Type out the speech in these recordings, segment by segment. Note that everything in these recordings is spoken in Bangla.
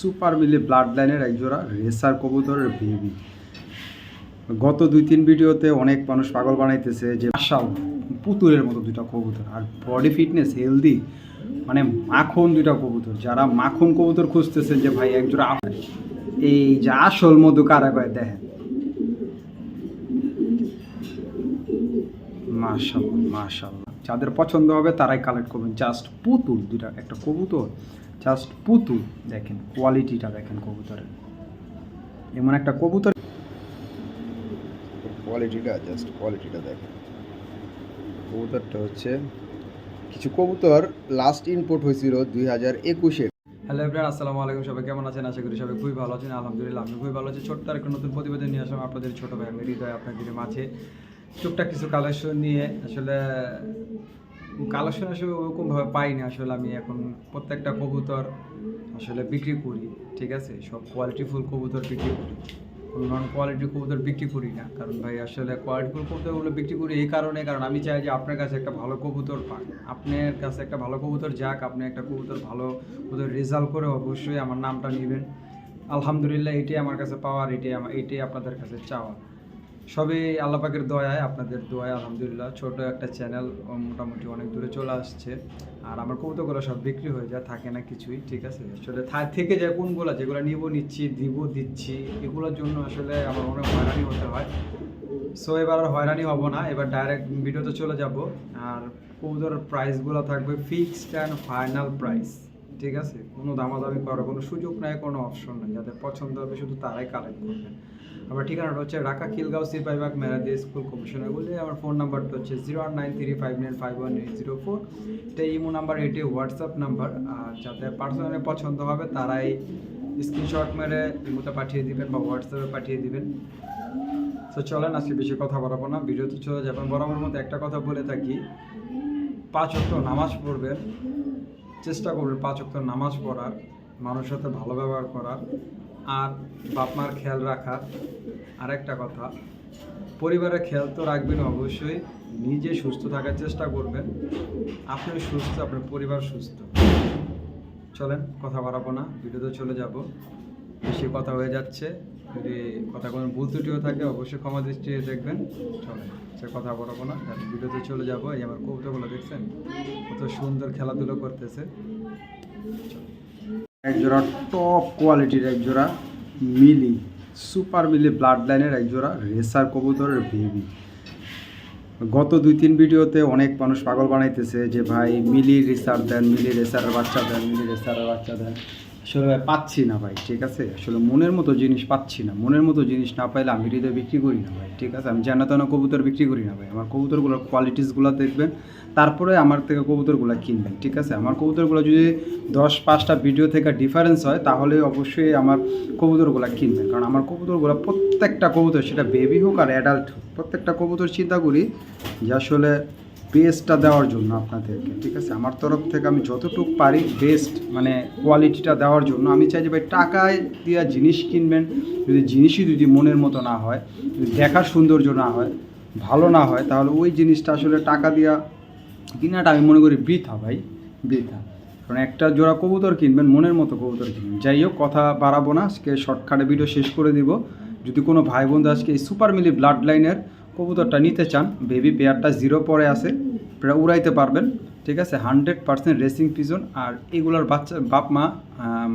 সুপার মিলি ব্লাড লাইনের একজোড়া রেসার কবুতরের বেবি গত দুই তিন ভিডিওতে অনেক মানুষ পাগল বানাইতেছে যে মাসাল পুতুলের মতো দুইটা কবুতর আর বডি ফিটনেস হেলদি মানে মাখন দুইটা কবুতর। যারা মাখন কবুতর খুঁজতেছে যে ভাই একজোড়া এই যে আসল মধু কারা কয় দেখেন। মাশাল্লাহ মাশাল্লাহ যাদের পছন্দ হবে তারাই কালেক্ট করবেন। জাস্ট পুতুল দুটা একটা কবুতর। জাস্ট পুতুল দেখেন কোয়ালিটিটা দেখেন কবুতরের। এমন একটা কবুতর কোয়ালিটিটা জাস্ট কোয়ালিটিটা দেখেন। কবুতরটা হচ্ছে কিছু কবুতর লাস্ট ইনপুট হয়েছিল দুই হাজার একুশে। হ্যালো এভরিয়ান আসসালামু আলাইকুম। সবাই কেমন আছেন? আশা করি সবাই খুবই ভালো আছেন। আলহামদুলিল্লাহ আমি খুবই ভালো আছি ছোট্ট আর একটা নতুন প্রতিবেদন নিয়ে আসলাম আপনাদের ছোটো ভাই আমি হৃদয় আপনাদের মাঝে। টুকটাক কিছু কালেকশন নিয়ে আসলে কালেকশন আসলে ওরকমভাবে পাইনি। আসলে আমি এখন প্রত্যেকটা কবুতর আসলে বিক্রি করি, ঠিক আছে? সব কোয়ালিটিফুল কবুতর বিক্রি করি। নন কোয়ালিটি কবুতর বিক্রি করি না। কারণ ভাই, আসলে কোয়ালিটিফুল কবুতরগুলো বিক্রি করি এই কারণে, কারণ আমি চাই যে আপনার কাছে একটা ভালো কবুতর পান আপনার কাছে একটা ভালো কবুতর যাক, আপনি একটা কবুতর ভালো কবুতর রেজাল্ট করে অবশ্যই আমার নামটা নেবেন। আলহামদুলিল্লাহ, এটাই আমার কাছে পাওয়ার, এটাই আমার, এটাই আপনাদের কাছে চাওয়া সবই আল্লাহ পাকের দয়ায়, আপনাদের দয়ায়, আলহামদুলিল্লাহ। ছোট একটা চ্যানেল মোটামুটি অনেক দূরে চলে আসছে। আর আমার কৌতুকগুলো সব বিক্রি হয়ে যায়, থাকে না কিছুই, ঠিক আছে? আসলে থেকে যায় কোনগুলো, যেগুলো নিব, নিচ্ছি, দিব, দিচ্ছি, এগুলোর জন্য আসলে আমার অনেক হয়রানি হতে হয়। সো এবার আর হয়রানি হব না, এবার ডাইরেক্ট ভিডিওতে চলে যাব। আর কৌদর প্রাইসগুলো থাকবে ফিক্সড অ্যান্ড ফাইনাল প্রাইস ঠিক আছে? কোনো দামাদামি করার কোনো সুযোগ নাই, কোনো অপশন নাই। যাদের পছন্দ হবে, শুধু তারাই কালেক্ট করবেন আমার ঠিকানাটা হচ্ছে ঢাকা খিলগাঁও, সিপাইবাগ, মেরাদি স্কুল কমিশনার বলে আমার ফোন নাম্বারটা হচ্ছে zero one nine three five nine five one eight zero four. এটা ইমো নাম্বার, এটি হোয়াটসঅ্যাপ নাম্বার। আর যাদের পার্সোনালি পছন্দ হবে, তারাই স্ক্রিনশট মেরে ইমোতে পাঠিয়ে দিবেন বা হোয়াটসঅ্যাপে পাঠিয়ে দিবেন। তো চলেন, আজকে বেশি কথা বাড়াবো না। ভিডিওতে চলে যাবেন। বরাবর মতো একটা কথা বলে থাকি। পাঁচ অক্ট নামাজ পড়বেন। চেষ্টা করবেন পাঁচ অক্ট নামাজ পড়ার, মানুষের সাথে ভালো ব্যবহার করার। আর বাপ মার খেয়াল রাখার আর একটা কথা, পরিবারের খেয়াল তো রাখবেন অবশ্যই, নিজে সুস্থ থাকার চেষ্টা করবেন। আপনি সুস্থ, আপনার পরিবার সুস্থ। চলেন, কথা বাড়াবো না, ভিডিওতে চলে যাব। বেশি কথা হয়ে যাচ্ছে, যদি কথা কোনো ভুল ত্রুটিও থাকে, অবশ্যই ক্ষমা দৃষ্টি দেখবেন। চলেন, সে কথা বাড়াবো না ভিডিওতে চলে যাব, এই আমার কবিতাগুলো দেখছেন? কত সুন্দর খেলাধুলো করতেছে। একজোড়া টপ কোয়ালিটির এক জোড়া মিলি সুপার মিলি ব্লাড লাইনের এক জোড়া রেসার কবুতরের বেবি গত দুই তিন ভিডিওতে অনেক মানুষ পাগল বানাইতেছে যে, ভাই মিলি রেসার দেন মিলি রেসারের বাচ্চা দেন মিলি রেসারের বাচ্চা দেন। আসলে ভাই পাচ্ছি না ভাই, ঠিক আছে? আসলে মনের মতো জিনিস পাচ্ছি না। মনের মতো জিনিস না পাইলে আমি হৃদয় বিক্রি করি না ভাই, ঠিক আছে? আমি জানা তেনা কবুতর বিক্রি করি না ভাই। আমার কবুতরগুলোর কোয়ালিটিসগুলো দেখবেন, তারপরে আমার থেকে কবুতরগুলো কিনবেন, ঠিক আছে? আমার কবুতরগুলো যদি দশ পাঁচটা ভিডিও থেকে ডিফারেন্স হয়, তাহলে অবশ্যই আমার কবুতরগুলো কিনবেন। কারণ আমার কবুতরগুলো প্রত্যেকটা কবুতর, সেটা বেবি হোক আর অ্যাডাল্ট হোক, প্রত্যেকটা কবুতর চিন্তা করি যে আসলে বেস্টটা দেওয়ার জন্য আপনাদেরকে, ঠিক আছে? আমার তরফ থেকে আমি যতটুকু পারি বেস্ট মানে কোয়ালিটিটা দেওয়ার জন্য। আমি চাই যে ভাই টাকায় দেওয়া জিনিস কিনবেন, যদি জিনিসই যদি মনের মতো না হয়, যদি দেখার সৌন্দর্য না হয়, ভালো না হয়, তাহলে ওই জিনিসটা আসলে টাকা দেওয়া কিনাটা আমি মনে করি বৃথা ভাই, বৃথা। কারণ একটা জোড়া কবুতর কিনবেন, মনের মতো কবুতর কিনবেন। যাই হোক, কথা বাড়াবো না, আজকে শর্টকাটে ভিডিও শেষ করে দিব। যদি কোনো ভাই বন্ধু আজকে এই সুপার মিলি ব্লাড লাইনের কবুতরটা নিতে চান বেবি পেয়ারটা জিরো পরে আছে উড়াইতে পারবেন, ঠিক আছে? হান্ড্রেড পার্সেন্ট রেসিং পিজন আর এগুলোর বাচ্চা, বাপ মা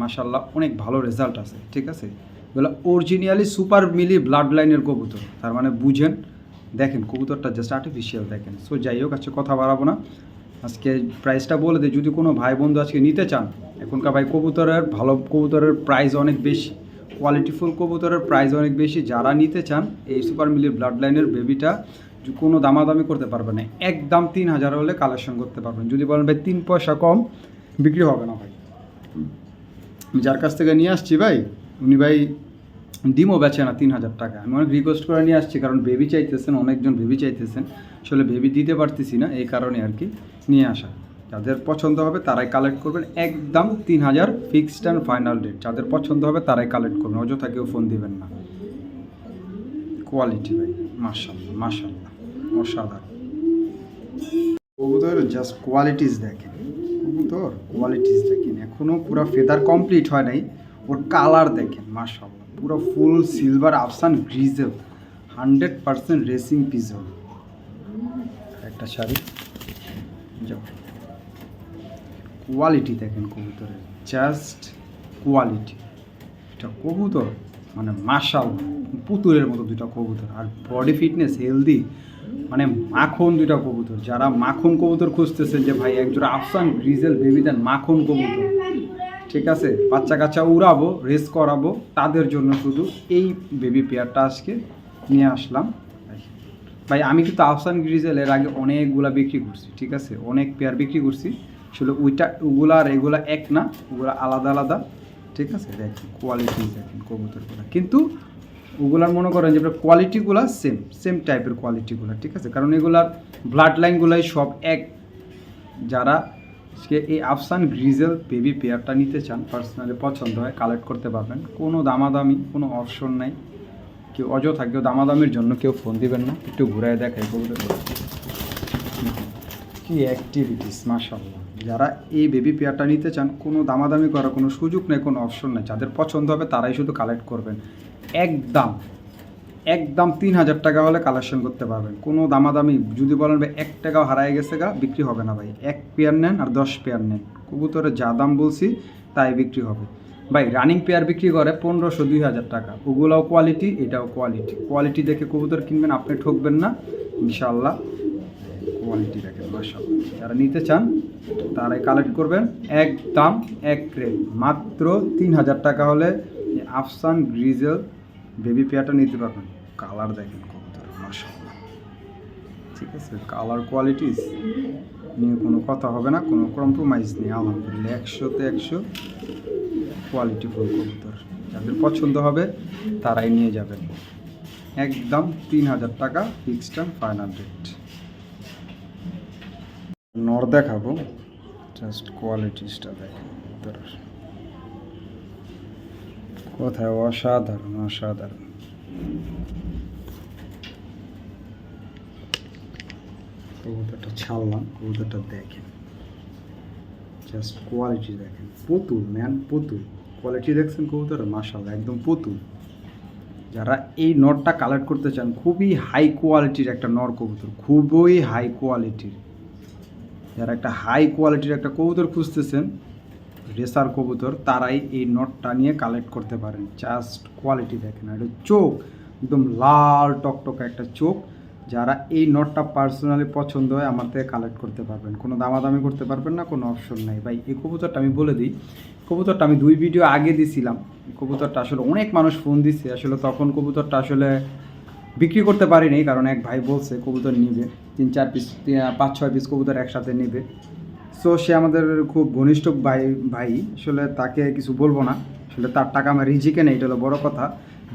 মাসাল্লাহ অনেক ভালো রেজাল্ট আছে, ঠিক আছে? এগুলো অরিজিনালি সুপার মিলি ব্লাড লাইনের কবুতর, তার মানে বুঝেন, দেখেন কবুতরটা জাস্ট আর্টিফিশিয়াল দেখেন। সো যাই হোক, আজকে কথা বাড়াবো না। আজকে প্রাইসটা বলে দিই, যদি কোনো ভাই বন্ধু আজকে নিতে চান, এখনকার ভাই কবুতরের, ভালো কবুতরের প্রাইস অনেক বেশি। কোয়ালিটিফুল কবুতরের প্রাইস অনেক বেশি। যারা নিতে চান, এই সুপার মিলি ব্লাড লাইনের বেবিটা কোনো দামাদামি করতে পারবে না। একদম তিন হাজার হলে কালেকশন করতে পারবেন। যদি বলেন, ভাই, তিন পয়সা কম, বিক্রি হবে না ভাই। যার কাছ থেকে নিয়ে আসছি ভাই, উনি ভাই ডিমও বেচে না তিন হাজার টাকা। আমি অনেক রিকোয়েস্ট করে নিয়ে আসছি, কারণ বেবি চাইতেছেন, অনেকজন বেবি চাইতেছেন। আসলে বেবি দিতে পারতেছি না, এই কারণে আর কি নিয়ে আসা। যাদের পছন্দ হবে তারাই কালেক্ট করবেন। একদম তিন হাজার ফিক্সড অ্যান্ড ফাইনাল ডেট যাদের পছন্দ হবে তারাই কালেক্ট করবেন। অযথা কেউ ফোন দিবেন না। কোয়ালিটি ভাই মার্শাল্লাহ মার্শাল্লাহ অসাধারণ। কবুতর জাস্ট কোয়ালিটিস দেখেন। কবুতর কোয়ালিটিস দেখেন। এখনও পুরো ফেদার কমপ্লিট হয় নাই। ওর কালার দেখেন মাশাল্লাহ পুরো ফুল সিলভার আফসান গ্রিজেল হান্ড্রেড রেসিং পিজল একটা শাড়ি। যাও। কোয়ালিটি দেখেন কবুতরের জাস্ট কোয়ালিটি এটা কবুতর মানে মাশাল পুতুলের মতো দুইটা কবুতর। আর বডি ফিটনেস হেলদি মানে মাখন দুইটা কবুতর। যারা মাখন কবুতর খুঁজতেছেন যে, ভাই, একজোড়া আফসান গ্রিজেল বেবি দেন মাখন কবুতর। ঠিক আছে? বাচ্চা কাচ্চা উড়াবো রেস করাবো, তাদের জন্য শুধু এই বেবি পেয়ারটা আজকে নিয়ে আসলাম। ভাই, আমি কিন্তু আফসান গ্রিজেল এর আগে অনেকগুলা বিক্রি করছি, ঠিক আছে? অনেক পেয়ার বিক্রি করছি। আসলে ওইটা, ওগুলা আর এগুলা এক না, ওগুলা আলাদা আলাদা। ঠিক আছে? দেখেন কোয়ালিটি দেখেন কবুতরগুলো। কিন্তু ওগুলার মনে করেন যে কোয়ালিটিগুলো সেম সেম টাইপের কোয়ালিটিগুলো ঠিক আছে? কারণ এগুলার ব্লাড লাইনগুলাই সব এক। যারা আজকে এই আফসান গ্রিজেল বেবি পেয়ারটা নিতে চান পার্সোনালি পছন্দ হয় কালেক্ট করতে পারবেন। কোনো দামাদামি, কোনো অপশন নাই। কেউ অযথা, কেউ দামাদামির জন্য কেউ ফোন দিবেন না। একটু ঘুরায় দেখাই কবুতর কি অ্যাক্টিভিটিস মাশাল্লাহ যারা এই বেবি পেয়ারটা নিতে চান, কোনো দামাদামি করার কোনো সুযোগ নেই, কোনো অপশন নেই। যাদের পছন্দ হবে তারাই শুধু কালেক্ট করবেন। একদম একদম তিন হাজার টাকা হলে কালেকশন করতে পারবেন। কোনো দামাদামি, যদি বলেন ভাই এক টাকাও হারায় গেছে গা, বিক্রি হবে না ভাই। এক পেয়ার নেন আর দশ পেয়ার নেন। কবুতরের যা দাম বলছি, তাই বিক্রি হবে। ভাই রানিং পেয়ার বিক্রি করে পনেরোশো দুই হাজার টাকা। ওগুলাও কোয়ালিটি এটাও কোয়ালিটি কোয়ালিটি দেখে কবুতর কিনবেন, আপনি ঠকবেন না ইনশাল্লাহ কোয়ালিটি দেখেন, মাশাআল্লাহ। যারা নিতে চান, তারাই কালেক্ট করবেন। এক দাম এক রেট মাত্র তিন হাজার টাকা হলে আফসান গ্রিজেল বেবি পেয়ারটা নিতে পারবেন। কালার দেখেন কবুতর, মাশাআল্লাহ। ঠিক আছে, কালার কোয়ালিটিস নিয়ে কোনো কথা হবে না, কোনো কম্প্রোমাইজ নেই, আলহামদুলিল্লাহ। একশোতে একশো কোয়ালিটি ফুল কবুতর। যাদের পছন্দ হবে, তারাই নিয়ে যাবেন। একদম তিন হাজার টাকা ফিক্সড অ্যান্ড ফাইনাল রেট নর দেখাবো জাস্ট কোয়ালিটিসটা দেখেন কোথায় অসাধারণ অসাধারণ। কবুতরটা ছাড়লাম, কবুতরটা দেখেন। জাস্ট কোয়ালিটি দেখেন, পুতুল ম্যান পুতুল। কোয়ালিটি দেখছেন কবুতর? মাসাল্লাহ একদম পুতুল। যারা এই নটটা কালেক্ট করতে চান, খুবই হাই কোয়ালিটির একটা নর কবুতর, খুবই হাই কোয়ালিটির যারা একটা হাই কোয়ালিটির একটা কবুতর খুঁজতেছেন, রেসার কবুতর, তারাই এই নটটা নিয়ে কালেক্ট করতে পারেন। জাস্ট কোয়ালিটি দেখেন এটা চোখ, একদম লাল টকটকা একটা চোখ। যারা এই নটটা পার্সোনালি পছন্দ হয়, আমার থেকে কালেক্ট করতে পারবেন। কোনো দামাদামি করতে পারবেন না, কোনো অপশন নাই। ভাই, এই কবুতরটা আমি বলে দিই, কবুতরটা আমি দুই ভিডিও আগে দিছিলাম। কবুতরটা আসলে অনেক মানুষ ফোন দিচ্ছে আসলে তখন কবুতরটা আসলে বিক্রি করতে পারিনি, কারণ এক ভাই বলছে কবুতর নিবে। তিন, চার পিস পাঁচ, ছয় পিস কবুতর একসাথে নেবে। সো সে আমাদের খুব ঘনিষ্ঠ ভাই ভাই, আসলে তাকে কিছু বলব না। আসলে তার টাকা আমার রিজিকে নেই, এটা হলো বড় কথা।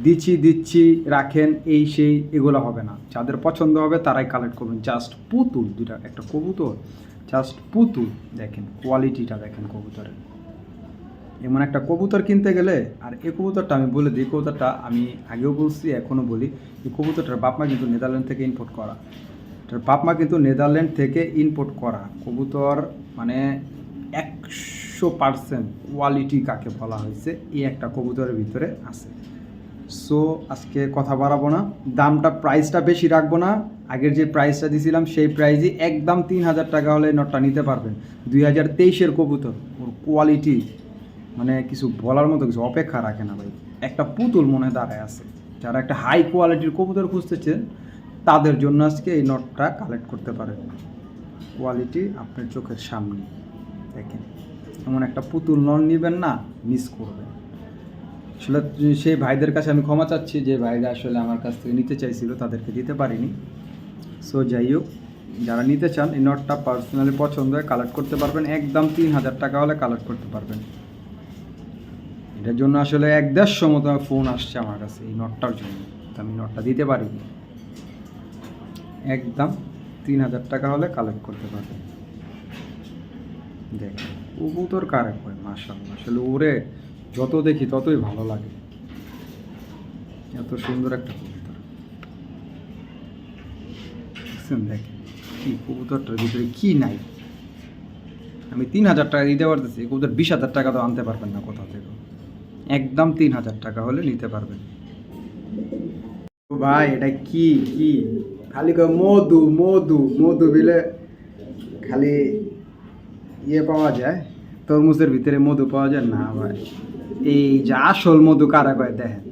দিচ্ছি দিচ্ছি, রাখেন, এই, সেই, এগুলো হবে না। যাদের পছন্দ হবে তারাই কালেক্ট করবেন। জাস্ট পুতুল দুটা একটা কবুতর জাস্ট পুতুল। দেখেন কোয়ালিটিটা দেখেন কবুতরের। এমন একটা কবুতর কিনতে গেলে, আর এই কবুতরটা আমি বলে দিই কবুতরটা আমি আগেও বলছি, এখনও বলি, এই কবুতরটার বাপমা কিন্তু নেদারল্যান্ড থেকে ইম্পোর্ট করা। এটার বাপমা কিন্তু নেদারল্যান্ড থেকে ইম্পোর্ট করা। কবুতর মানে একশো পার্সেন্ট কোয়ালিটি কাকে বলা হয়েছে, এই একটা কবুতরের ভিতরে আছে। সো আজকে কথা বাড়াবো না, দামটা প্রাইসটা বেশি রাখব না। আগের যে প্রাইসটা দিয়েছিলাম সেই প্রাইসই একদম তিন হাজার টাকা হলে নটটা নিতে পারবেন। দুই হাজার তেইশের কবুতর, ওর কোয়ালিটি মানে কিছু বলার মতো কিছু অপেক্ষা রাখে না ভাই। একটা পুতুল মনে দাঁড়ায় আছে। যারা একটা হাই কোয়ালিটির কবুতর খুঁজতেছেন তাদের জন্য আজকে এই নটটা কালেক্ট করতে পারেন কোয়ালিটি আপনার চোখের সামনে। দেখেন, এমন একটা পুতুল নন নেবেন না মিস করবেন। আসলে সেই ভাইদের কাছে আমি ক্ষমা চাচ্ছি যে ভাইরা আসলে আমার কাছ থেকে নিতে চাইছিল, তাদেরকে দিতে পারিনি। সো যাই হোক, যারা নিতে চান, এই নটটা পার্সোনালি পছন্দ হয় কালেক্ট করতে পারবেন। একদম তিন হাজার টাকা হলে কালেক্ট করতে পারবেন। এটার জন্য আসলে এক দেড়শো মতো ফোন আসছে আমার কাছে এই নটটার জন্য। আমি নটটা দিতে পারিনি একদম তিন হাজার টাকা হলে কালেক্ট করতে পারবে। দেখ, কবুতর কারে হয় মাসাল্লাহ আসলে ওরে যত দেখি ততই ভালো লাগে। এত সুন্দর একটা কবুতর। দেখছেন কি কবুতরটার ভিতরে কি নাই? আমি তিন হাজার টাকা দিতে পারতেছি কবুতর বিশ হাজার টাকা তো আনতে পারবেন না কোথাও থেকে। একদম তিন হাজার টাকা হলে নিতে পারবেন। ভাই, এটা কি? কি? খালি মধু মধু মধু বিলে খালি ইয়ে পাওয়া যায়? তরমুজের ভিতরে মধু পাওয়া যায়? না ভাই। এই যে আসল মধু কারা কয় দেখেন?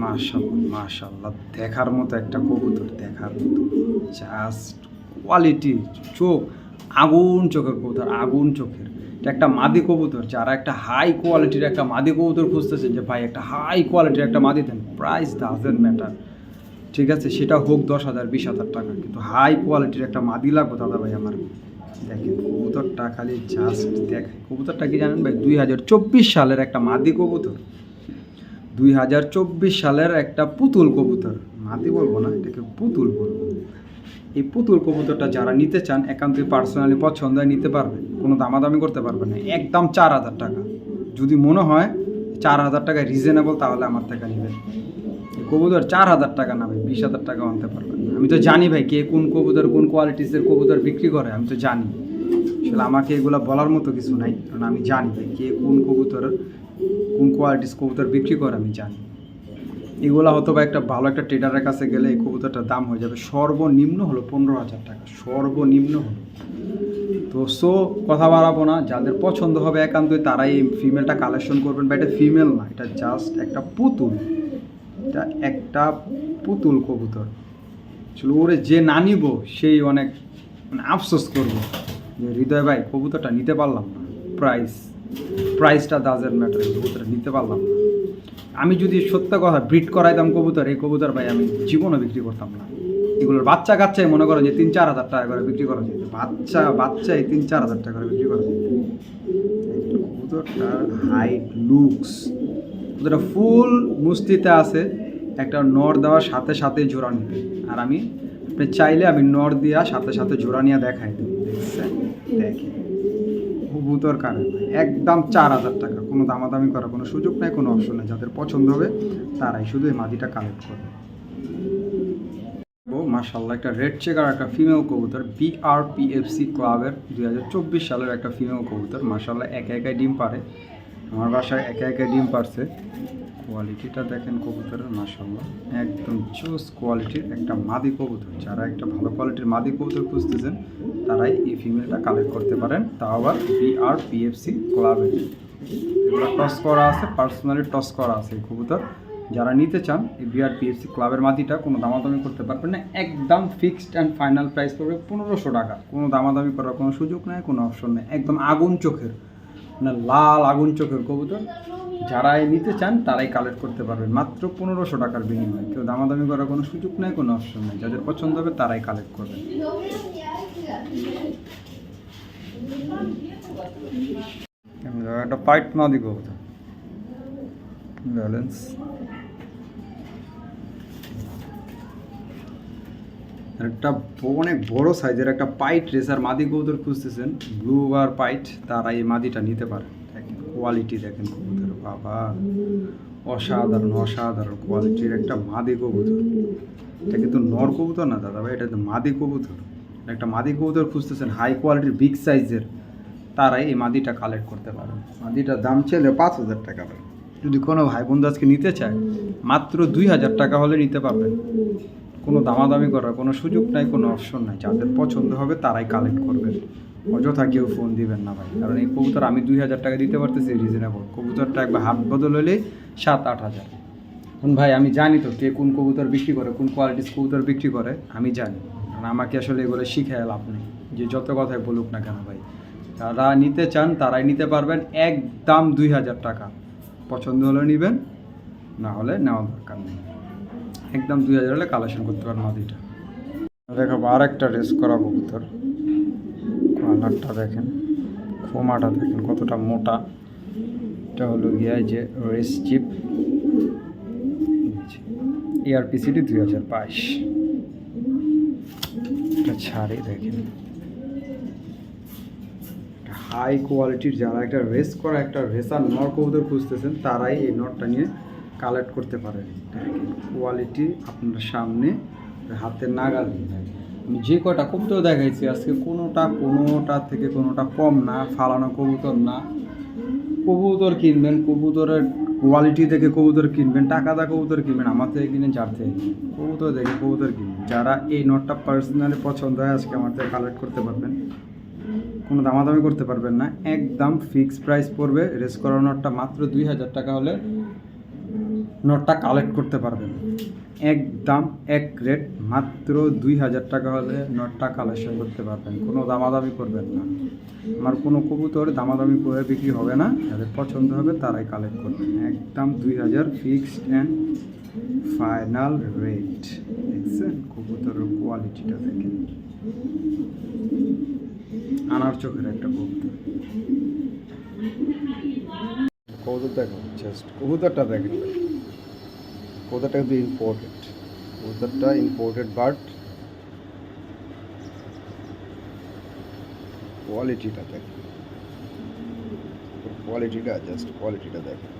মাশাল্লাহ দেখার মতো একটা কবুতর, দেখার মতো। জাস্ট কোয়ালিটি চোখ, আগুন চোখের কবুতর, আগুন চোখের। একটা মাদি কবুতর, যারা একটা হাই কোয়ালিটির একটা মাদি কবুতর খুঁজতেছেন যে, ভাই, একটা হাই কোয়ালিটির একটা মাদি দেন প্রাইস ডাজেন্ট ম্যাটার ঠিক আছে? সেটা হোক দশ হাজার, বিশ হাজার টাকা, কিন্তু হাই কোয়ালিটির একটা মাদি লাগবে, দাদা ভাই, আমার। দেখেন, কবুতরটা খালি জাস্ট দেখেন, কবুতরটা কি জানেন ভাই? দুই হাজার চব্বিশ সালের একটা মাদি কবুতর। দুই হাজার চব্বিশ সালের একটা পুতুল কবুতর। মাদি বলব না, এটাকে পুতুল বলব। এই পুতুল কবুতরটা যারা নিতে চান, একান্তই পার্সোনালি পছন্দ নিতে পারবে। কোনো দামাদামি করতে পারবে না। একদম চার হাজার টাকা। যদি মনে হয় চার হাজার টাকা রিজনেবল তাহলে আমার থেকে নেবেন। কবুতর চার হাজার টাকা না ভাই, বিশ হাজার টাকা আনতে পারবেন। আমি তো জানি ভাই কে কোন কবুতর, কোন কোয়ালিটিসের কবুতর বিক্রি করে, আমি তো জানি। আসলে আমাকে এগুলো বলার মতো কিছু নাই। কারণ আমি জানি ভাই কে কোন কবুতর, কোন কোয়ালিটিস কবুতর বিক্রি করে, আমি জানি। এগুলো হয়তো বা একটা ভালো একটা ট্রেডারের কাছে গেলে এই কবুতরটার দাম হয়ে যাবে। সর্বনিম্ন হলো পনেরো হাজার টাকা। সর্বনিম্ন হলো। তো সো কথা বাড়াবো না। যাদের পছন্দ হবে একান্তই তারাই এই ফিমেলটা কালেকশন করবেন। বা এটা ফিমেল না, এটা জাস্ট একটা পুতুল। এটা একটা পুতুল কবুতর। আসলে ওরে যে না নিব, সেই অনেক মানে আফসোস করব। যে হৃদয় ভাই, কবুতরটা নিতে পারলাম না। প্রাইস প্রাইসটা দাজের ম্যাটার কবুতরটা নিতে পারলাম না। আমি যদি সত্য কথা ব্রিড করাইতাম কবুতর, এই কবুতর ভাই আমি জীবনও বিক্রি করতাম না। এগুলোর বাচ্চা কাচ্চাই মনে করো যে তিন, চার হাজার টাকা করে বিক্রি করা যেত। বাচ্চা বাচ্চাই তিন, চার হাজার টাকা করে বিক্রি করা যেত। কবুতরটার হাইট লুকস কবুতরটা ফুল মুস্তিতে আছে, একটা নর দেওয়ার সাথে সাথে জোড়া নিবে। আর আমি চাইলে আমি নর দিয়া সাথে সাথে জোড়া নিয়ে দেখাই। দেখছেন? দেখে কবুতর কারণ একদম চার হাজার টাকা। কোনো দামাদামি করার কোনো সুযোগ নেই, কোনো অপশন নেই। যাদের পছন্দ হবে, তারাই শুধু এই মাদিটা কালেক্ট করবে। মার্শাল্লাহ একটা রেড চেকার একটা ফিমেল কবুতর বিআরপিএফসি ক্লাবের দুই হাজার চব্বিশ সালের একটা ফিমেল কবুতর। মার্শাল্লাহ একা একাই ডিম পারে আমার বাসায় একা একা ডিম পারছে কোয়ালিটিটা দেখেন কবুতরের মার্শাল্লাহ একদম চুজ কোয়ালিটির একটা মাদি কবুতর। যারা একটা ভালো কোয়ালিটির মাদি কবুতর খুঁজতেছেন, তারাই এই ফিমেলটা কালেক্ট করতে পারেন। তাও আবার বিআরপিএফসি ক্লাবের এগুলো টস করা আছে পার্সোনালি টস করা আছে কবুতর। যারা নিতে চান, এই বিআরপিএফসি ক্লাবের মাদিটা কোনো দামাদামি করতে পারবেন না। একদম ফিক্সড অ্যান্ড ফাইনাল প্রাইস পড়বে পনেরোশো টাকা। কোনো দামাদামি করার কোনো সুযোগ নেই, কোনো অপশন নেই। একদম আগুন চোখের। মানে লাল আগুন চোখের কবুতর, যারাই নিতে চান তারাই কালেক্ট করতে পারবেন। মাত্র পনেরোশো টাকার বিনিময়ে। কেউ দামাদামি করার কোনো সুযোগ নেই, কোনো অপশন নেই। যাদের পছন্দ হবে তারাই কালেক্ট করবেন। একটা পাইট মাদি কবুতর ব্যালেন্স একটা অনেক বড় সাইজের একটা পাইট রেসার মাদি কবুতর খুঁজতেছেন। ব্লু আর পাইট, তারা এই মাদিটা নিতে পারে। দেখেন কোয়ালিটি দেখেন কবুতর বাবা। অসাধারণ অসাধারণ কোয়ালিটির একটা মাদি কবুতর। এটা কিন্তু নর কবুতর না, দাদা ভাই, এটা তো মাদি কবুতর। একটা মাদি কবুতর খুঁজতেছেন হাই কোয়ালিটির বিগ সাইজের তারাই এই মাদিটা কালেক্ট করতে পারেন মাদিটার দাম ছেলে পাঁচ হাজার টাকা যদি কোনো ভাই বন্ধু আজকে নিতে চায়, মাত্র দুই হাজার টাকা হলে নিতে পারবেন কোনো দামাদামি করার কোনো সুযোগ নাই, কোনো অপশন নাই। যাদের পছন্দ হবে তারাই কালেক্ট করবেন অযথা কেউ ফোন দিবেন না ভাই। কারণ এই কবুতর আমি দুই হাজার টাকা দিতে পারতেছি রিজনেবল কবুতরটা একবার হাত বদল হলে সাত, আট হাজার। এখন ভাই, আমি জানি তো কে কোন কবুতর বিক্রি করে, কোন কোয়ালিটির কবুতর বিক্রি করে, আমি জানি। কারণ আমাকে আসলে এগুলো শিখে লাভ নেই। যে যত কথাই বলুক না কেন ভাই। তারা নিতে চান তারাই নিতে পারবেন, একদম দুই হাজার টাকা। পছন্দ হলে নেবেন, না হলে নেওয়া দরকার নেই। একদম দুই হাজার হলে কালেকশন করতে পারেন মাদিটা দেখাবো আর একটা রেস করা কবুতর কালারটা দেখেন, খোমাটা দেখেন, কতটা মোটা। এটা হলো গিয়া যে রেস চিপ এআরপিসিডি দুই হাজার বাইশ। এটা ছাড়ি দেখেন। হাই কোয়ালিটির যারা একটা রেস করা, একটা রেসার নর কবুতর খুঁজতেছেন, তারাই এই নটটা নিয়ে কালেক্ট করতে পারেন। কোয়ালিটি আপনার সামনে হাতের নাগাল আমি যে কয়টা কবুতর দেখাইছি, আজকে কোনোটা কোনোটা থেকে কোনোটা কম না, ফালানো কবুতর না। কবুতর কিনবেন, কবুতরের কোয়ালিটি দেখে কবুতর কিনবেন, টাকা দা কবুতর কিনবেন, আমার থেকে কিনে যার থেকে। কবুতর দেখে কবুতর কিনবেন। যারা এই নটটা পার্সোনালি পছন্দ হয়, আজকে আমার থেকে কালেক্ট করতে পারবেন। কোনো দামাদামি করতে পারবেন না। একদম ফিক্সড প্রাইস পড়বে। রেস করা নটটা মাত্র দুই হাজার টাকা হলে নটটা কালেক্ট করতে পারবেন। একদম এক রেট মাত্র দুই হাজার টাকা হলে নটটা কালেকশন করতে পারবেন। কোনো দামাদামি করবেন না। আমার কোনো কবুতর দামাদামি করে বিক্রি হবে না। যাদের পছন্দ হবে তারাই কালেক্ট করবেন। একদম দুই হাজার ফিক্সড অ্যান্ড ফাইনাল রেট দেখছেন? কবুতরের কোয়ালিটিটা দেখেন। আনার চোখের একটা কবুতর। কবুতর দেখো জাস্ট কবুতরটা দেখেন। কবুতরটা কিন্তু ইম্পোর্টেড কবুতরটা ইম্পোর্টেড বাট কোয়ালিটিটা দেখেন কোয়ালিটিটা জাস্ট কোয়ালিটিটা দেখেন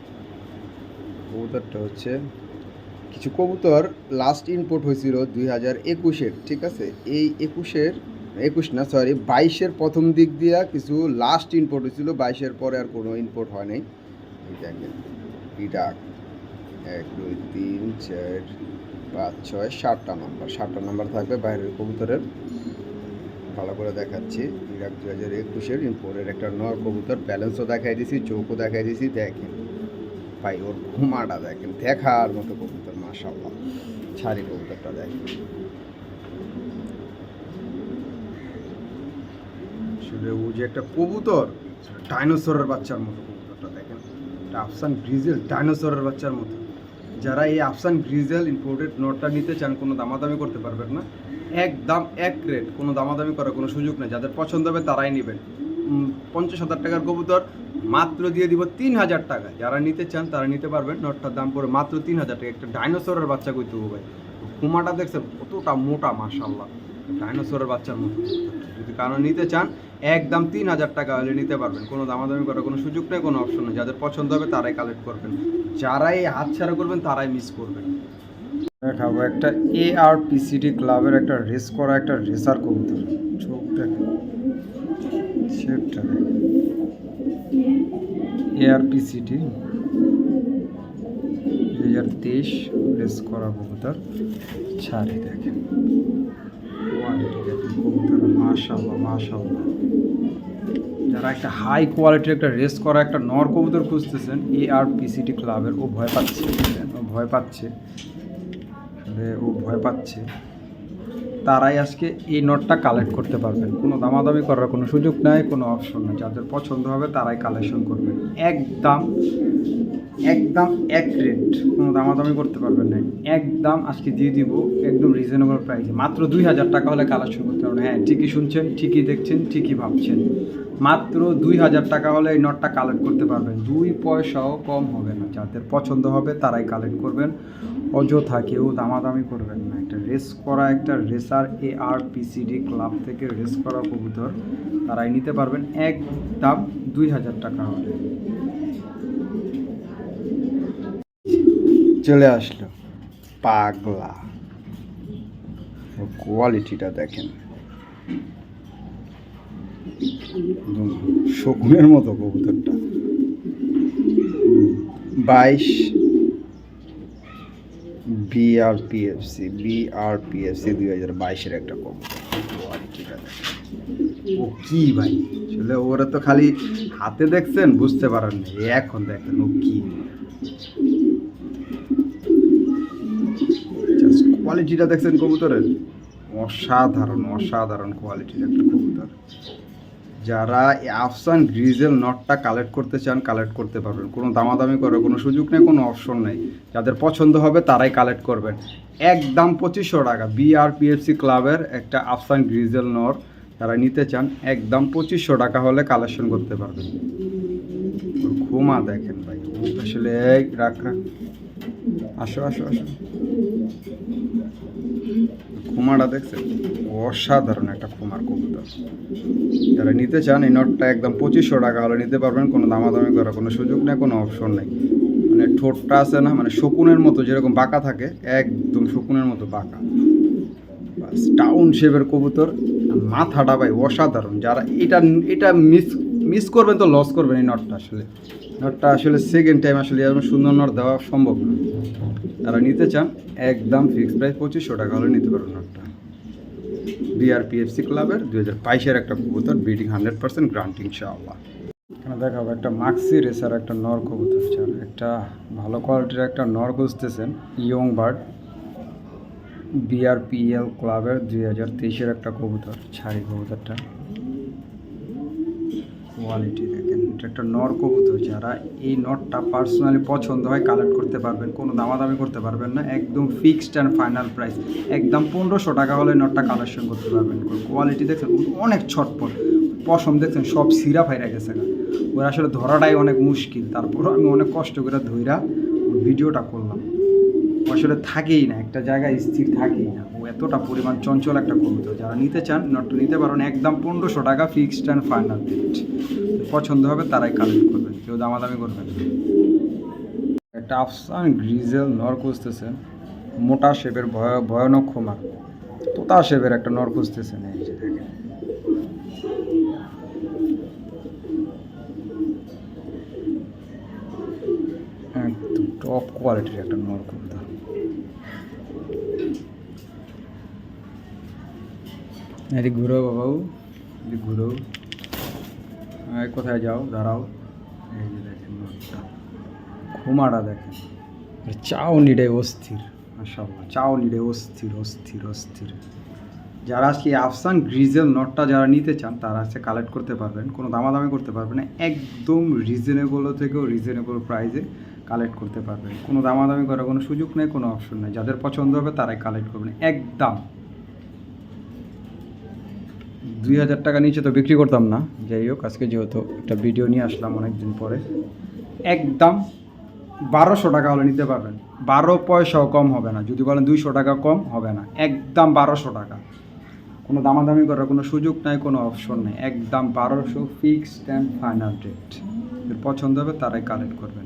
কবুতরটা হচ্ছে কিছু কবুতর লাস্ট ইম্পোর্ট হয়েছিল দুই হাজার একুশের, ঠিক আছে? এই একুশের, একুশ না সরি বাইশের প্রথম দিক দিয়া কিছু লাস্ট ইম্পোর্ট হয়েছিল, বাইশের পরে আর কোনো ইম্পোর্ট হয় নাই। দেখেন ইরাক এক, দুই, তিন, চার, পাঁচ, ছয়, সাতটা নাম্বার সাতটা নাম্বার থাকবে বাইরের কবুতরের। ভালো করে দেখাচ্ছি। ইরাক দু হাজার একুশের ইম্পোর্টের একটা নর কবুতর। ব্যালেন্সও দেখাই দিয়েছি চৌকও দেখাই দিয়েছি দেখেন ভাই, ওর ঘুমাটা দেখেন। দেখার মতো কবুতর মাশাল্লাহ ছাড়ি কবুতরটা দেখেন। ও যে একটা কবুতর ডাইনোসরের বাচ্চার মতো কবুতরটা দেখেন। একটা আফসান গ্রিজেল ডাইনোসরের বাচ্চার মতো। যারা এই আফসান গ্রিজেল ইম্পোর্টেড নোটটা নিতে চান, কোনো দামাদামি করতে পারবেন না। একদম এক রেট কোনো দামাদামি করার কোনো সুযোগ নেই। যাদের পছন্দ হবে তারাই নেবেন। পঞ্চাশ হাজার টাকার কবুতর, মাত্র দিয়ে দিব তিন হাজার টাকা। যারা নিতে চান তারা নিতে পারবেন। নোটটার দাম পড়ে মাত্র তিন হাজার টাকা। একটা ডাইনোসরের বাচ্চা কই হবে কুমাটা দেখছেন, কতটা মোটা মাশাল্লাহ ডাইনোসরের বাচ্চার মতো। যদি কারণ নিতে চান একদম তিন হাজার টাকা হলে নিতে পারবেন। কোনো দামাদামি করার কোনো সুযোগ নেই কোনো অপশন নেই। যাদের পছন্দ হবে তারাই কালেক্ট করবেন। যারাই হাত ছাড়া করবেন তারাই মিস করবেন। দেখাবো একটা এ আর পিসিডি ক্লাবের একটা রেস করা একটা রেসার কবুতর। চোখ এ আর পিসিডি দুই হাজার তেইশ রেস করা কবুতর। ছাড়ে দেখেন। যারা একটা হাই কোয়ালিটির একটা রেস করা একটা নর কবুতর খুঁজতেছেন এ আর পিসিটি ক্লাবের ও ভয় পাচ্ছে ও ভয় পাচ্ছে। ও ভয় পাচ্ছে। তারাই আজকে এই নটটা কালেক্ট করতে পারবেন। কোনো দামাদামি করার কোনো সুযোগ নাই, কোনো অপশন নেই। যাদের পছন্দ হবে তারাই কালেকশন করবেন। একদম একদম এক রেট কোনো দামাদামি করতে পারবেন না। একদম আজকে দিয়ে দিব একদম রিজনেবল প্রাইসে মাত্র দুই হাজার টাকা হলে কালেকশন করতে পারবেন। হ্যাঁ ঠিকই শুনছেন, ঠিকই দেখছেন, ঠিকই ভাবছেন। মাত্র দুই হাজার টাকা হলে এই নটটা কালেক্ট করতে পারবেন। দুই পয়সাও কম হবে না। যাদের পছন্দ হবে তারাই কালেক্ট করবেন। অযথা কেউ দামাদামি করবেন না। একটা রেস করা একটা racer A R PCD club থেকে রেস করা কবুতর তারাই নিতে পারবেন। একদম দুই হাজার টাকা হলে। চলে আসলো। পাগলা। কোয়ালিটিটা দেখেন। শকুনের মতো কবুতরটা। বাইশ বিআরপিএফসি বিআরপিএফসি দুই হাজার বাইশের একটা কবুতর। কোয়ালিটিটা ও কি ভাই? আসলে ওরা তো খালি হাতে দেখছেন, বুঝতে পারেন এখন দেখেন ও কি জাস্ট কোয়ালিটিটা দেখছেন কবুতরের? অসাধারণ অসাধারণ কোয়ালিটির একটা কবুতর। যারা আফসান গ্রিজেল নটটা কালেক্ট করতে চান কালেক্ট করতে পারবেন। কোনো দামাদামি করার কোনো সুযোগ নেই, কোনো অপশন নেই। যাদের পছন্দ হবে, তারাই কালেক্ট করবেন। একদম পঁচিশশো টাকা। বিআরপিএফসি ক্লাবের একটা আফসান গ্রিজেল নর যারা নিতে চান, একদম পঁচিশশো টাকা হলে কালেকশন করতে পারবেন। ঘুমা দেখেন ভাই। আসলে রাখ রাখ। আসো আসো আসো। খুমাটা দেখছেন? অসাধারণ একটা খুমার কবুতর যারা নিতে চান, এই নটটা একদম পঁচিশশো টাকা হলে নিতে পারবেন। কোনো দামাদামি করার কোনো সুযোগ নেই, কোনো অপশন নেই। মানে ঠোঁটটা আছে না মানে শকুনের মতো যেরকম বাঁকা থাকে, একদম শকুনের মতো বাঁকা। টাউন শেপের কবুতর। মাথাটা ভাই অসাধারণ। যারা এটা এটা মিস মিস করবেন তো লস করবেন এই নটটা আসলে। নটটা আসলে সেকেন্ড টাইম আসলে এরকম সুন্দর নট দেওয়া সম্ভব না। তারা নিতে চান, একদম ফিক্স প্রাইস পঁচিশশো টাকা হলে নিতে পারবেন নটটা। বিআরপিএফসি ক্লাবের দু হাজার বাইশের একটা কবুতর বিডিং হান্ড্রেড পার্সেন্ট গ্রান্ট ইনশাআল্লাহ। এখানে দেখাবো একটা মাক্সি রেসার একটা নর কবুতর, যার একটা ভালো কোয়ালিটির একটা নর খুঁজতেছেন ইয়ং বার্ড বিআরপিএল ক্লাবের দুই হাজার তেইশের একটা কবুতর, ছাড়ি কবুতরটা। কোয়ালিটি দেখেন, এটা একটা নর কবুতর, যারা এই নটটা পার্সোনালি পছন্দ হয় কালেক্ট করতে পারবেন, কোনো দামাদামি করতে পারবেন না, একদম ফিক্সড অ্যান্ড ফাইনাল প্রাইস একদম পনেরোশো টাকা হলে নটটা কালেকশন করতে পারবেন। কোয়ালিটি দেখছেন অনেক ছটপট। পশম দেখছেন, সব সিরা ফাইরা গেছে। ওর আসলে ধরাটাই অনেক মুশকিল তারপরও আমি অনেক কষ্ট করে ওর ভিডিওটা করলাম। আসলে থাকেই না, একটা জায়গায় স্থির থাকেই না। এতটা পরিমাণ চঞ্চল একটা কবুতর যারা নিতে চান নটটা নিতে পারেন একদম পনেরোশো টাকা ফিক্সড অ্যান্ড ফাইনাল রেট পছন্দ হবে, তারাই কালেক্ট করবেন। কেউ দামাদামি করবেন। একটা আফসান গ্রিজেল নর খুঁজতেছেন, মোটা শেপের ভয়, ভয়ানক ক্ষমা। তোতা শেপের একটা নর খুঁজতেছেন, এই যে একদম টপ কোয়ালিটির একটা নর কবুতর এদিক ঘুরো বাবাও, এদিক ঘুরো কোথায় যাও? দাঁড়াও। এই যে দেখেন নরটা ঘুমাটা দেখেন। চাও নিডে অস্থির, মাশাআল্লাহ। চাও নিডে অস্থির অস্থির অস্থির। যারা আজকে আফসান গ্রিজেল নটটা যারা নিতে চান, তারা আজকে কালেক্ট করতে পারবেন। কোনো দামাদামি করতে পারবেন না। একদম রিজনেবল থেকেও রিজনেবল প্রাইসে কালেক্ট করতে পারবেন। কোনো দামাদামি করার কোনো সুযোগ নেই, কোনো অপশন নেই। যাদের পছন্দ হবে তারাই কালেক্ট করবেন। একদম। দুই হাজার টাকা নিচে তো বিক্রি করতাম না। যাই হোক, আজকে যেহেতু একটা ভিডিও নিয়ে আসলাম অনেক দিন পরে। একদম বারোশো টাকা হলে নিতে পারবেন। বারো পয়সাও কম হবে না। যদি বলেন দুইশো টাকা কম হবে না। একদম বারোশো টাকা। কোনো দামাদামি করার কোনো সুযোগ নাই, কোনো অপশন নেই। একদম বারোশো ফিক্সড অ্যান্ড ফাইনাল রেট পছন্দ হবে, তারাই কালেক্ট করবেন।